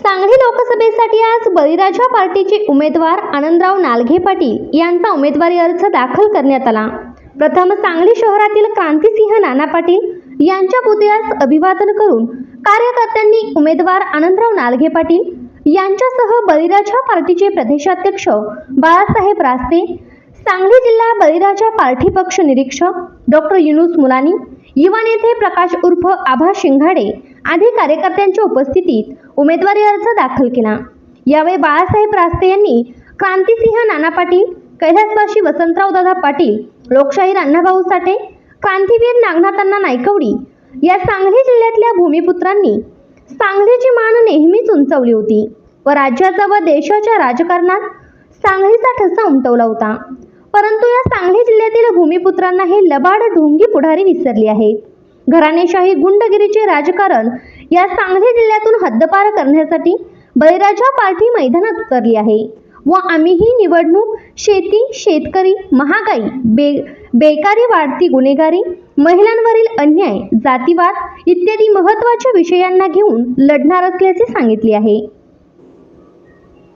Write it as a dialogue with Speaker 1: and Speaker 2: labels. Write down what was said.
Speaker 1: सांगली लोकसभेसाठी आज बळीराजा पार्टीचे उमेदवार आनंदराव नालघे पाटील यांचा उमेदवारी अर्ज दाखल करण्यात आला. प्रथम सांगली शहरातील क्रांतिसिंह नाना पाटील यांच्या पुतळ्यास अभिवादन करून कार्यकर्त्यांनी उमेदवार आनंदराव नालघे पाटील यांच्यासह बळीराजा पार्टीचे प्रदेशाध्यक्ष बाळासाहेब रास्ते सांगली जिल्हा बळीराजा पार्टी पक्ष निरीक्षक डॉक्टर युनुस मुलानी युवा नेते प्रकाश उर्फ आभा शिंगाडे आधी कार्यकर्त्यांच्या उपस्थितीत उमेदवारी अर्ज दाखल केला. यावेळी बाळासाहेब रास्ते यांनी क्रांतिसिंह नाना पाटील कैलासवाशी वसंतराव दादा पाटील लोकशाहीर अण्णाभाऊ साठे क्रांतीवीर नागनाथांना नायकवडी या सांगली जिल्ह्यातल्या भूमिपुत्रांनी सांगलीची मान नेहमीच उंचवली होती व राज्याचा व देशाच्या राजकारणात सांगलीचा ठसा उमटवला होता. परंतु या सांगली जिल्ह्यातील भूमिपुत्रांना हे लबाड ढोंगी पुढारी विसरली आहेत. घराणेशाही गुंडगिरीचे राजकारण या सांगली जिल्ह्यातून हद्दपार करण्यासाठी बळीराजा पार्टी मैदानात उतरली आहे व आम्ही ही निवडणूक शेती शेतकरी महागाई बे बेकारी वाढती गुन्हेगारी महिलांवरील अन्याय जातीवाद इत्यादी महत्त्वाच्या विषयांना घेऊन लढणार असल्याचे सांगितले आहे.